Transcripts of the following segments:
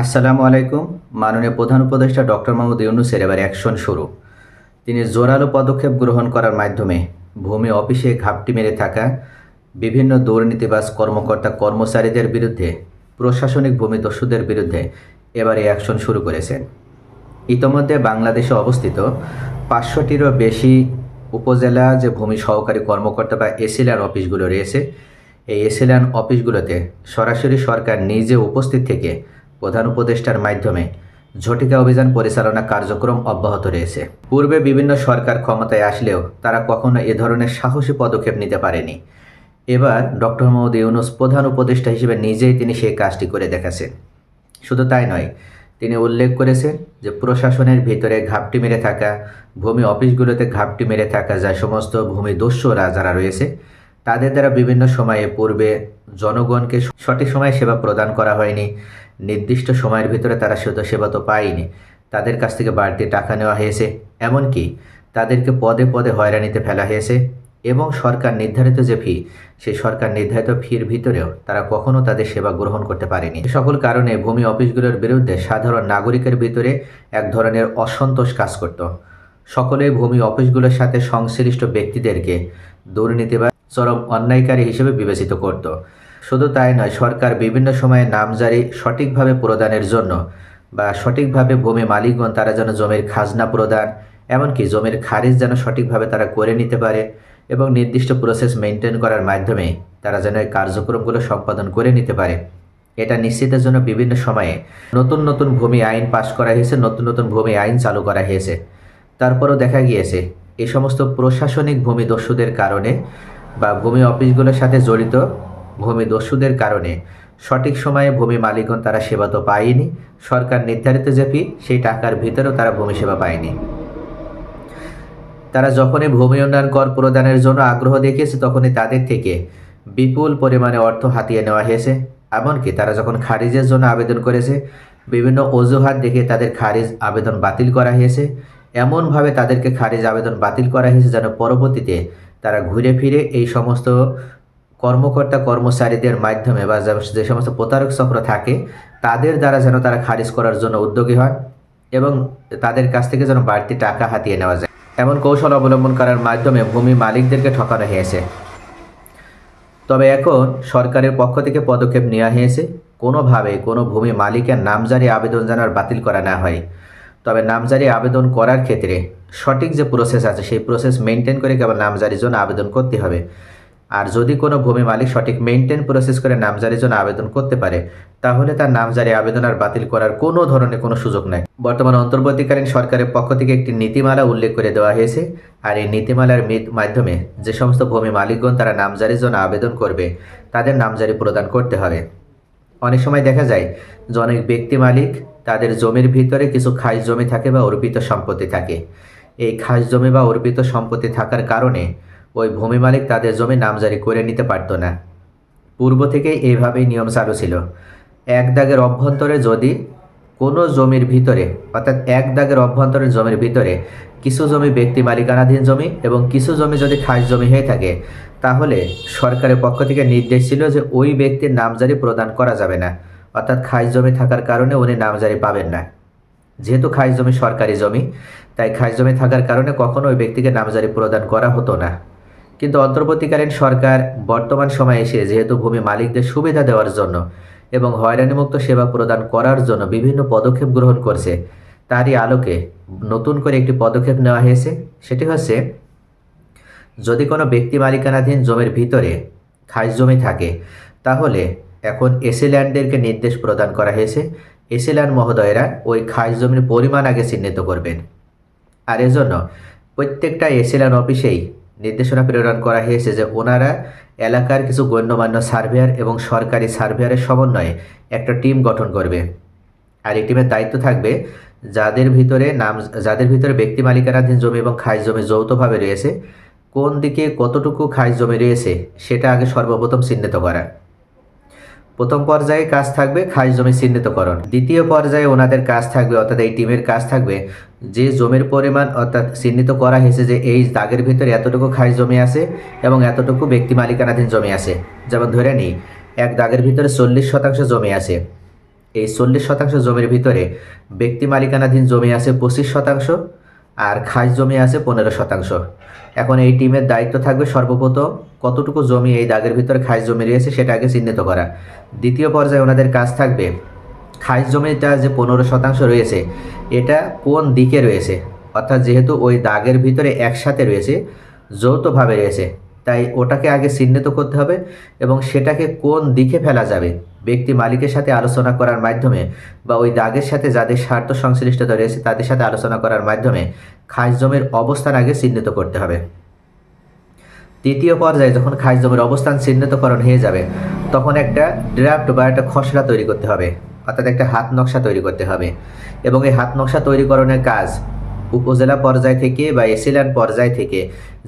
আসসালামু আলাইকুম। মাননীয় প্রধান উপদেষ্টা ডক্টর মোহাম্মদ ইউনুসের এবার অ্যাকশন শুরু। তিনি জোরালো পদক্ষেপ গ্রহণ করার মাধ্যমে ভূমি অফিসে ঘাপটি মেরে থাকা বিভিন্ন দুর্নীতিবাজ কর্মকর্তা কর্মচারীদের বিরুদ্ধে, প্রশাসনিক ভূমিদস্যুদের বিরুদ্ধে এবার এই অ্যাকশন শুরু করেছেন। ইতোমধ্যে বাংলাদেশে অবস্থিত পাঁচশোটিরও বেশি উপজেলা যে ভূমি সহকারী কর্মকর্তা বা এসিল্যান অফিসগুলো রয়েছে, এই এসিল্যান অফিসগুলোতে সরাসরি সরকার নিজে উপস্থিত থেকে প্রধান উপদেষ্টার মাধ্যমে ঝটিকা অভিযান পরিচালনা কার্যক্রম অব্যাহত রয়েছে। পূর্বে বিভিন্ন সরকার ক্ষমতায় আসলেও তারা কখনো এ ধরনের সাহসী পদক্ষেপ নিতে পারেনি। এবার ডক্টর মোহাম্মদ ইউনুস প্রধান উপদেষ্টা হিসেবে নিজেই তিনি সেই কাজটি করে দেখাছেন। শুধু তাই নয়, তিনি উল্লেখ করেছেন যে প্রশাসনের ভিতরে ঘাপটি মেরে থাকা, ভূমি অফিসগুলোতে ঘাপটি মেরে থাকা যা সমস্ত ভূমি দস্যুরা যারা রয়েছে তাদের দ্বারা বিভিন্ন সময়ে পূর্বে জনগণকে সঠিক সময়ে সেবা প্রদান করা হয়নি। নির্দিষ্ট সময়ের ভিতরে তারা সেবা সেবা তো পায়নি। তাদের কাছ থেকে বাড়তি টাকা নেওয়া হয়েছে। এমনকি তাদেরকে পদে পদে হয়রানিতে ফেলা হয়েছে। এবং সরকার নির্ধারিত যে ফি সেই সরকার নির্ধারিত ফির ভিতরেও তারা কখনো তাদের সেবা গ্রহণ করতে পারেনি। সকল কারণে ভূমি অফিসগুলোর বিরুদ্ধে সাধারণ নাগরিকের ভিতরে এক ধরনের অসন্তোষ কাজ করত। সকলে ভূমি অফিসগুলোর সাথে সংশ্লিষ্ট ব্যক্তিদেরকে দুর্নীতি বা চরম অন্যায়কারী হিসেবে বিবেচিত করত। শুধু তাই নয়, সরকার বিভিন্ন সময়ে নামজারি সঠিকভাবে প্রদানের জন্য বা সঠিকভাবে ভূমি মালিকগণ তারা যেন জমির খাজনা প্রদান, এমনকি জমির খারিজ যেন সঠিকভাবে তারা করে নিতে পারে এবং নির্দিষ্ট প্রসেস মেনটেন করার মাধ্যমে তারা যেন এই কার্যক্রমগুলো সম্পাদন করে নিতে পারে। এটা নিশ্চিতের জন্য বিভিন্ন সময়ে নতুন নতুন ভূমি আইন পাশ করা হয়েছে, নতুন নতুন ভূমি আইন চালু করা হয়েছে। তারপরও দেখা গিয়েছে এই সমস্ত প্রশাসনিক ভূমি দস্যুদের কারণে বা ভূমি অফিসগুলোর সাথে জড়িত ভূমি দস্যুদের কারণে। সঠিক সময়ে ভূমি মালিকগণ তারা সেবা তো পায়নি। সরকার নির্ধারিত যে ফি, সেই টাকার ভিতরেও তারা ভূমি সেবা পায়নি। তারা যখনই ভূমি উন্নয়ন কর প্রদানের জন্য আগ্রহ দেখিয়েছে, তখনই তাদের থেকে বিপুল পরিমাণে অর্থ হাতিয়ে নেওয়া হয়েছে। এমনকি তারা যখন খারিজের জন্য আবেদন করেছে, বিভিন্ন অজুহাত দেখে তাদের খারিজ আবেদন বাতিল করা হয়েছে। এমনভাবে তাদেরকে খারিজ আবেদন বাতিল করা হয়েছে যেন পরবর্তীতে তারা ঘুরে ফিরে এই সমস্ত কর্মকর্তা কর্মচারীদের মাধ্যমে বা যে- সমস্ত প্রতারক চক্র থাকে, তাদের দ্বারা যেন তারা খারিজ করার জন্য উদ্যোগী হয় এবং তাদের কাছ থেকে যেন বাড়তি টাকা হাতিয়ে নেওয়া যায়। এমন কৌশল অবলম্বন করার মাধ্যমে ভূমি মালিকদেরকে ঠকানো হয়েছে। তবে এখন সরকারের পক্ষ থেকে পদক্ষেপ নেওয়া হয়েছে। কোনোভাবে কোনো ভূমি মালিকের নামজারি আবেদন যেন আর বাতিল করা না হয়। তবে নামজারি আবেদন করার ক্ষেত্রে সঠিক যে প্রসেস আছে, সেই প্রসেস মেনটেন করে কেবল নামজারির জন্য আবেদন করতে হবে। আর যদি কোনো ভূমি মালিক সঠিক মেনটেন প্রসেস করে নামজারির জন্য আবেদন করতে পারে, তাহলে তার নামজারি আবেদন আর বাতিল করার কোনো ধরনের কোনো সুযোগ নাই। বর্তমান অন্তর্বর্তীকালীন সরকারের পক্ষ থেকে একটি নীতিমালা উল্লেখ করে দেওয়া হয়েছে। আর এই নীতিমালার মাধ্যমে যে সমস্ত ভূমি মালিকগণ তারা নামজারির জন্য আবেদন করবে, তাদের নামজারি প্রদান করতে হবে। অনেক সময় দেখা যায়, যে অনেক ব্যক্তি মালিক তাদের জমির ভিতরে কিছু খাস জমি থাকে বা অর্পিত সম্পত্তি থাকে। এই খাস জমি বা অর্পিত সম্পত্তি থাকার কারণে ওই ভূমি মালিক তাদের জমি নামজারি করে নিতে পারতো না। পূর্ব থেকেই এইভাবেই নিয়ম চালু ছিল। এক দাগের অভ্যন্তরে যদি কোনো জমির ভিতরে, অর্থাৎ এক দাগের অভ্যন্তরের জমির ভিতরে কিছু জমি ব্যক্তি মালিকানাধীন জমি এবং কিছু জমি যদি খাস জমি হয়ে থাকে, তাহলে সরকারের পক্ষ থেকে নির্দেশ ছিল যে ওই ব্যক্তির নামজারি প্রদান করা যাবে না। অর্থাৎ খাস জমি থাকার কারণে উনি নামজারি পাবেন না। যেহেতু খাস জমি সরকারি জমি, তাই খাস জমি থাকার কারণে কখনো ওই ব্যক্তিকে নামজারি প্রদান করা হতো না। কিন্তু অন্তর্বর্তীকালীন সরকার বর্তমান সময়ে এসে যেহেতু ভূমি মালিকদের সুবিধা দেওয়ার জন্য এবং হয়রানিমুক্ত সেবা প্রদান করার জন্য বিভিন্ন পদক্ষেপ গ্রহণ করছে, তারই আলোকে নতুন করে একটি পদক্ষেপ নেওয়া হয়েছে। সেটি হচ্ছে, যদি কোনো ব্যক্তি মালিকানাধীন জমির ভিতরে খাস জমি থাকে, তাহলে এখন এসি ল্যান্ডদেরকে নির্দেশ প্রদান করা হয়েছে। এসিল্যান্ড মহোদয়েরা ওই খাস জমির পরিমাণ আগে চিহ্নিত করবেন। আর এজন্য প্রত্যেকটা এসিল্যান্ড অফিসেই নির্দেশনা প্রেরণ করা হয়েছে যে ওনারা এলাকার কিছু গণ্যমান্য সার্ভেয়ার এবং সরকারি সার্ভেয়ারের সমন্বয়ে একটা টিম গঠন করবে। আর এই টিমের দায়িত্ব থাকবে যাদের ভিতরে নাম, যাদের ভিতরে ব্যক্তি মালিকানাধীন জমি এবং খাস জমি যৌথভাবে রয়েছে, কোন দিকে কতটুকু খাস জমি রয়েছে সেটা আগে সর্বপ্রথম চিহ্নিত করা। প্রথম পর্যায়ে কাজ থাকবে খাস জমি চিহ্নিতকরণ। দ্বিতীয় পর্যায়ে ওনাদের কাজ থাকবে, অর্থাৎ এই টিমের কাজ থাকবে, যে জমির পরিমাণ অর্থাৎ চিহ্নিত করা হয়েছে যে এই দাগের ভিতরে এতটুকু খাস জমি আছে এবং এতটুকু ব্যক্তি মালিকানাধীন জমি আছে। যেমন ধরে নিই এক দাগের ভিতরে চল্লিশ শতাংশ জমি আছে। এই চল্লিশ শতাংশ জমির ভিতরে ব্যক্তি মালিকানাধীন জমি আছে পঁচিশ শতাংশ আর খাস জমি আছে পনেরো শতাংশ। এখন এই টিমের দায়িত্ব থাকবে সর্বপ্রথম কতটুকু জমি এই দাগের ভিতরে খাস জমি রয়েছে সেটা আগে চিহ্নিত করা। দ্বিতীয় পর্যায়ে ওনাদের কাজ থাকবে, খাস জমিটা যে পনেরো শতাংশ রয়েছে, এটা কোন দিকে রয়েছে? অর্থাৎ যেহেতু ওই দাগের ভিতরে একসাথে রয়েছে, যৌথভাবে রয়েছে, তাই ওটাকে আগে চিহ্নিত করতে হবে এবং সেটাকে কোন দিকে ফেলা যাবে? ব্যক্তি মালিকের সাথে আলোচনা করার মাধ্যমে বা ওই দাগের সাথে যাদের স্বার্থ সংশ্লিষ্টতা রয়েছে তাদের সাথে আলোচনা করার মাধ্যমে খাস জমির অবস্থান আগে চিহ্নিত করতে হবে। তৃতীয় পর্যায়ে যখন খাস জমির অবস্থান চিহ্নিতকরণ হয়ে যাবে, তখন একটা ড্রাফট বা একটা খসড়া তৈরি করতে হবে, অর্থাৎ একটা হাত নকশা তৈরি করতে হবে। এবং এই হাত নকশা তৈরিকরণের কাজ উপজেলা পর্যায় থেকে বা এসিল্যান্ড পর্যায় থেকে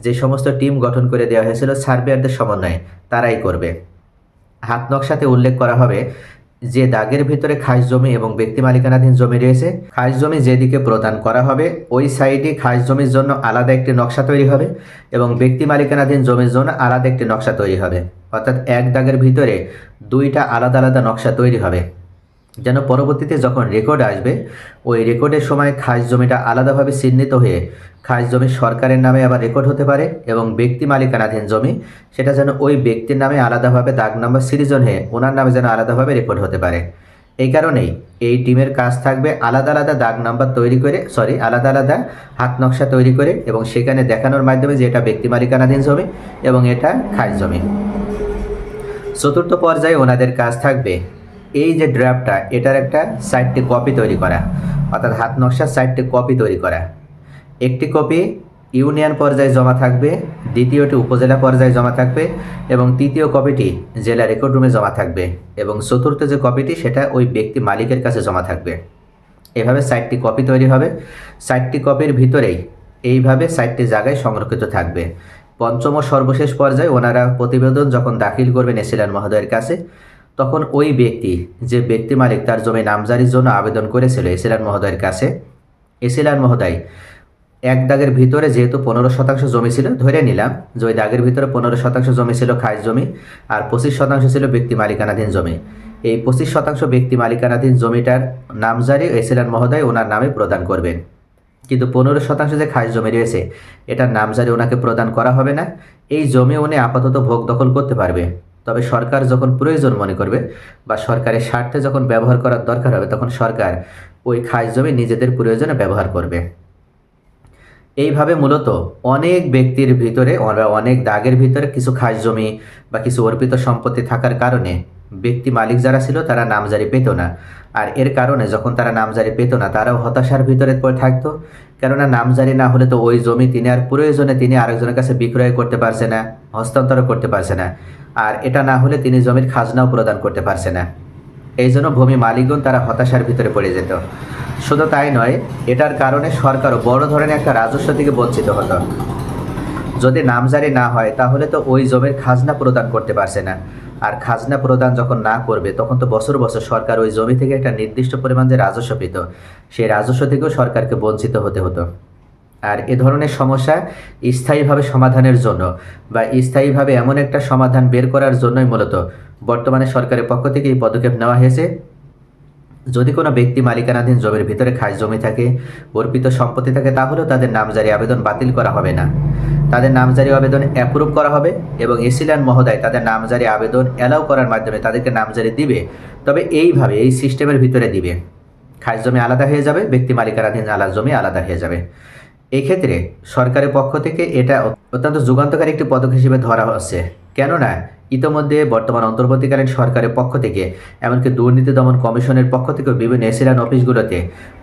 যে সমস্ত টিম গঠন করে দেওয়া হয়েছিল, সার্ভেয়ারদের সমন্বয়ে তারাই করবে। হাত নকশাতে উল্লেখ করা হবে যে দাগের ভিতরে খাস জমি এবং ব্যক্তি মালিকানাধীন জমি রয়েছে, খাস জমি যেদিকে প্রদান করা হবে, ওই সাইডে খাস জমির জন্য আলাদা একটি নকশা তৈরি হবে এবং ব্যক্তি মালিকানাধীন জমির জন্য আলাদা একটি নকশা তৈরি হবে। অর্থাৎ এক দাগের ভিতরে দুইটা আলাদা আলাদা নকশা তৈরি হবে। যেন পরবর্তীতে যখন রেকর্ড আসবে, ওই রেকর্ডের সময় খাস জমিটা আলাদাভাবে চিহ্নিত হয়ে খাস জমি সরকারের নামে আবার রেকর্ড হতে পারে এবং ব্যক্তি মালিকানাধীন জমি, সেটা যেন ওই ব্যক্তির নামে আলাদাভাবে দাগ নাম্বার সিরিজন হয়ে ওনার নামে যেন আলাদাভাবে রেকর্ড হতে পারে। এই কারণেই এই টিমের কাজ থাকবে আলাদা আলাদা দাগ নাম্বার তৈরি করে সরি আলাদা আলাদা হাত নকশা তৈরি করে এবং সেখানে দেখানোর মাধ্যমে যে এটা ব্যক্তি মালিকানাধীন জমি এবং এটা খাস জমি। চতুর্থ পর্যায়ে ওনাদের কাজ থাকবে এই যে ড্রাফটটা এটার একটা সাইডটি কপি তৈরি করা। অর্থাৎ হাত নকশার সাইডটি কপি তৈরি করা। একটি কপি ইউনিয়ন পর্যায়ে জমা থাকবে, দ্বিতীয়টি উপজেলা পর্যায়ে জমা থাকবে এবং তৃতীয় কপিটি জেলা রেকর্ড রুমে জমা থাকবে এবং চতুর্থ যে কপিটি সেটা ওই ব্যক্তি মালিকের কাছে জমা থাকবে। এভাবে সাইটটি কপি তৈরি হবে। সাইটটি কপির ভিতরেই এইভাবে সাইটটি জায়গায় সংরক্ষিত থাকবে। পঞ্চম ও সর্বশেষ পর্যায়ে ওনারা প্রতিবেদন যখন দাখিল করবেন এসিলান মহোদয়ের কাছে তখন ওই ব্যক্তি, যে ব্যক্তি মালিক তার জমি নামজারির জন্য আবেদন করেছিল এসিলান মহোদয়ের কাছে, এসিলান মহোদয়, এক দাগের ভিতরে যেহেতু পনেরো শতাংশ জমি ছিল, ধরে নিলাম যে ওই দাগের ভিতরে পনেরো শতাংশ জমি ছিল খাস জমি আর পঁচিশ শতাংশ ছিল ব্যক্তি মালিকানাধীন জমি। এই পঁচিশ শতাংশ ব্যক্তি মালিকানাধীন জমিটার নামজারি এসিলান মহোদয় ওনার নামে প্রদান করবেন। কিন্তু পনেরো শতাংশ যে খাস জমি রয়েছে, এটার নামজারি ওনাকে প্রদান করা হবে না। এই জমি উনি আপাতত ভোগ দখল করতে পারবে। তবে সরকার যখন প্রয়োজন মনে করবে বা সরকারের স্বার্থে যখন ব্যবহার করার দরকার হবে, তখন সরকার ওই খাস জমি নিজেদের প্রয়োজনে ব্যবহার করবে। এইভাবে মূলত অনেক ব্যক্তির ভিতরে অনেক দাগের ভিতরে কিছু খাস জমি বা কিছু অর্পিত সম্পত্তি থাকার কারণে ব্যক্তি মালিক যারা ছিল তারা নামজারি পেত না। আর এর কারণে যখন তারা নামজারি পেত না, তারাও হতাশার ভিতরে পড়ে থাকতো। কেননা নামজারি না হলে তো ওই জমি তিনি আর প্রয়োজনে তিনি আরেকজনের কাছে বিক্রয় করতে পারছে না হস্তান্তর করতে পারছে না। আর এটা না হলে তিনি জমির খাজনাও প্রদান করতে পারছে না। এই জন্য ভূমি মালিকগণ তারা হতাশার ভিতরে পড়ে যেত। শুধু তাই নয়, এটার কারণে সরকারও বড় ধরনের একটা রাজস্ব থেকে বঞ্চিত হতো। যদি নামজারি না হয়, তাহলে তো ওই জমির খাজনা প্রদান করতে পারছে না। আর খাজনা প্রদান যখন না করবে, তখন তো বছর বছর সরকার ওই জমি থেকে একটা নির্দিষ্ট পরিমাণ যে রাজস্ব পেত, সেই রাজস্ব থেকেও সরকারকে বঞ্চিত হতে হতো। আর এ ধরনের সমস্যা স্থায়ীভাবে সমাধানের জন্য বা স্থায়ীভাবে এমন একটা সমাধান বের করার জন্যই মূলত বর্তমানে সরকারের পক্ষ থেকে এই পদক্ষেপ নেওয়া হয়েছে। যদি কোনো ব্যক্তি মালিকানাধীন জমির ভিতরে খাস জমি থাকে, অর্পিত সম্পত্তি থাকে, তাহলেও তাদের নামজারি আবেদন বাতিল করা হবে না। তাদের নামজারি আবেদন অ্যাপ্রুভ করা হবে এবং এসিল্যান্ড মহোদয় তাদের নামজারি আবেদন অ্যালাউ করার মাধ্যমে তাদেরকে নামজারি দিবে। তবে এইভাবে, এই সিস্টেমের ভিতরে দিবে। খাস জমি আলাদা হয়ে যাবে, ব্যক্তি মালিকানাধীন আলাদা জমি আলাদা হয়ে যাবে। এক্ষেত্রে সরকারের পক্ষ থেকে এটা অত্যন্ত যুগান্তকারী একটি পদক্ষেপ হিসেবে ধরা হচ্ছে। কেননা, ইতোমধ্যে বর্তমান অন্তর্বর্তীকালীন সরকারের পক্ষ থেকে, এমনকি দুর্নীতি দমন কমিশনের পক্ষ থেকে বিভিন্ন এসিলান অফিসগুলোতে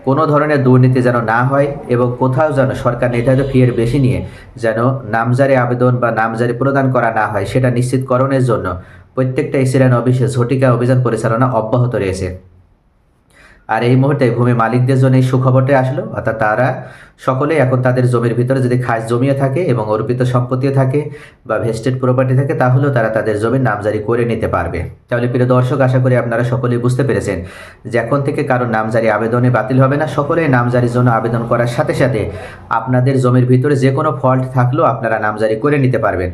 কোনো ধরনের দুর্নীতি যেন না হয় এবং কোথাও যেন সরকার নির্ধারিত ফিয়ের বেশি নিয়ে যেন নামজারি আবেদন বা নামজারি প্রদান করা না হয়, সেটা নিশ্চিতকরণের জন্য প্রত্যেকটা এসিলান অফিসে ঝটিকা অভিযান পরিচালনা অব্যাহত রয়েছে। আর এই মুহূর্তে ভূমি মালিকদের জন্য এই সুখবরটাই আসলো। অর্থাৎ তারা সকলে এখন তাদের জমির ভিতরে যদি খাস জমিয়ে থাকে এবং অর্পিত সম্পত্তিও থাকে বা ভেস্টেড প্রপার্টি থাকে, তাহলেও তারা তাদের জমির নামজারি করে নিতে পারবে। তাহলে প্রিয় দর্শক, আশা করি আপনারা সকলেই বুঝতে পেরেছেন যে এখন থেকে কারও নামজারি আবেদনে বাতিল হবে না। সকলেই নামজারির জন্য আবেদন করার সাথে সাথে আপনাদের জমির ভিতরে যে কোনো ফল্ট থাকলেও আপনারা নামজারি করে নিতে পারবেন।